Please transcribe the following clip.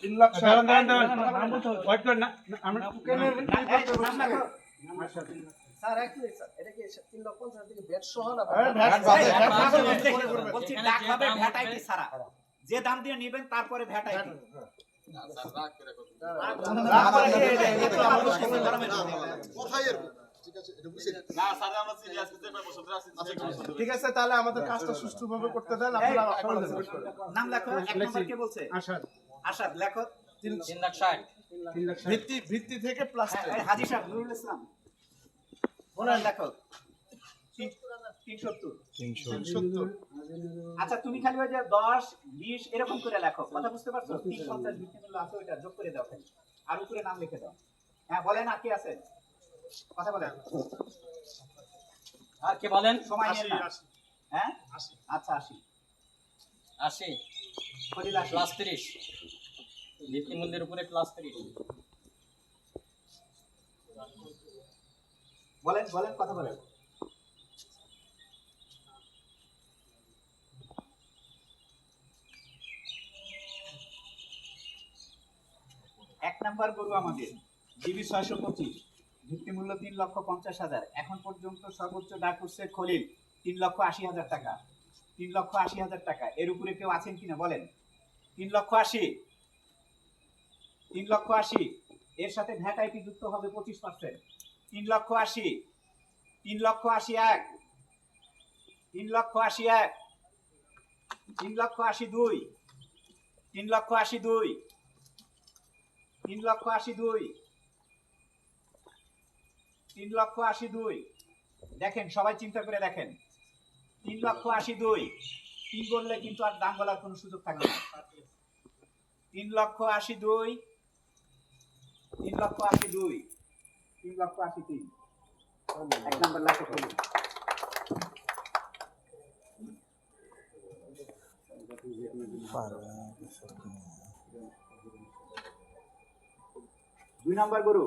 তিন lakh sir sir এটা কি থেকে সহ না বলছি, যে দাম দিয়ে নেবেন তারপরে ভ্যাট আইটি তারপরে কি এটা? এটা গরমে ঠিক আছে তাহলে আমাদের কাজটা সুষ্ঠুভাবে করতে দেন আপনারা। নাম লেখো এক নম্বর কে বলছে? আসাদ আসাদ লেখো তিন লাখ ষাট। ভিত্তি ভিত্তি থেকে প্লাস হ্যাঁ, হাজি সাহেব নুরুল ইসলাম। ওনার লেখো। আচ্ছা তুমি খালি ওই যে দশ বিশ এরকম করে লেখো। কথা বুঝতে পারছ? তিন পঞ্চাশ ভিত্তি মূল্য আছে ওইটা যোগ করে দাও। আর উপরে নাম লিখে দাও। হ্যাঁ বলেন আর কি আছে? কথা বলেন। আর কে বলেন? সময় না হ্যাঁ? আচ্ছা আসি। আসি। প্লাস তিরিশ। ভিত্তি মূল্যের উপরে প্লাস তিরিশ। বলেন বলেন কথা বলেন। এক নাম্বার গরু আমাদের। জিবি ছয়শো পঁচিশ। ভিত্তি মূল্য তিন লক্ষ পঞ্চাশ হাজার এখন পর্যন্ত সর্বোচ্চ ডাক করছে খলিল তিন লক্ষ আশি হাজার টাকা তিন লক্ষ আশি হাজার টাকা এর উপরে কেউ আছেন কিনা বলেন তিন লক্ষ আশি তিন লক্ষ আশি এর সাথে ভ্যাট আইপি যুক্ত হবে পঁচিশ পার্সেন্ট তিন লক্ষ আশি তিন লক্ষ আশি এক তিন লক্ষ আশি এক তিন লক্ষ আশি দুই তিন লক্ষ আশি দুই তিন লক্ষ আশি দুই তিন লক্ষ আশি দুই। দেখেন সবাই চিন্তা করে দেখেন। তিন লক্ষ আশি দুই। তিন বললে কিন্তু আর দাম বলার কোনো সুযোগ থাকবে না। তিন লক্ষ আশি দুই। তিন লক্ষ আশি দুই। তিন লক্ষ আশি তিন। এক নম্বর লাখে খুলি দুই নম্বর গরু।